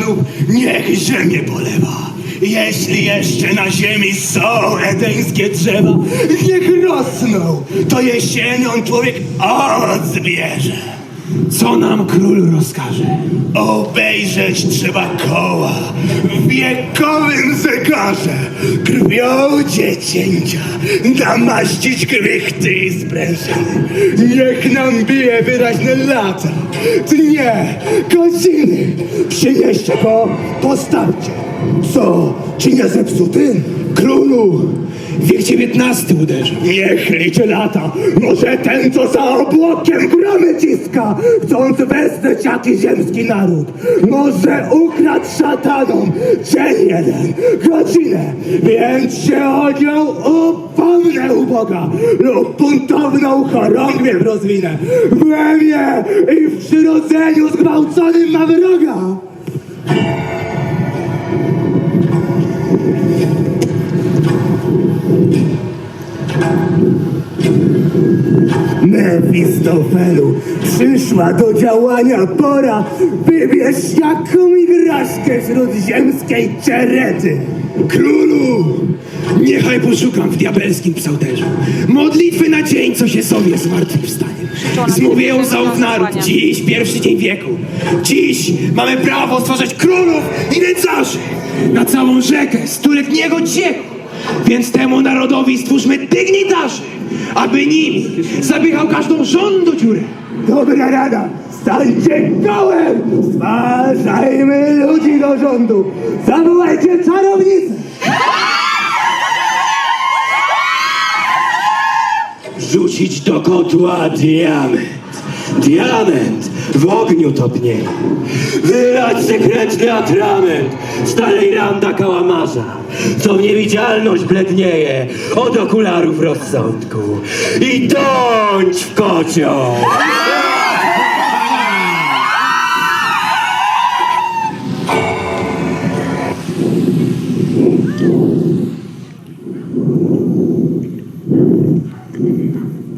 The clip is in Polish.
szatanów, niech ziemię polewa. Jeśli jeszcze na ziemi są edeńskie drzewa, niech rosną, to jesienią człowiek owoc zbierze. Co nam król rozkaże? Obejrzeć trzeba koła w wiekowym zegarze. Krwią dziecięcia namaścić krychty i sprężyny. Niech nam bije wyraźne lata, dnie, godziny. Przynieście go, postawcie. Co, czy nie zepsuty? Królu, Wiek XIX uderzył. Niech liczy lata, może ten, co za obłokiem gramy ciska, chcąc wesprzeć jaki ziemski naród. Może ukradł szatanom dzień jeden, godzinę, więc się o nią upomnę u Boga lub buntowną chorągwię rozwinę. W łemie i w przyrodzeniu zgwałconym ma wroga. Mefistofelu, przyszła do działania pora. Wybierz jaką igraszkę wśród ziemskiej czerety. Królu! Niechaj poszukam w diabelskim psałterzu. Modlitwy na dzień, co się sobie zmartwychwstanie. Zmówię za naród. Dziś pierwszy dzień wieku. Dziś mamy prawo stwarzać królów i nędzarzy. Na całą rzekę stuletniego cieku. Więc temu narodowi stwórzmy dygnitarzy, aby nimi zapychał każdą rządu dziurę. Dobra rada, stańcie kołem! Stwarzajmy ludzi do rządu! Zawołajcie czarownicę! Rzucić do kotła diament. Diament w ogniu topnieje. Wylać sekretny atrament starej randa kałamarza, co w niewidzialność blednieje od okularów rozsądku. I dąć w kocioł! Thank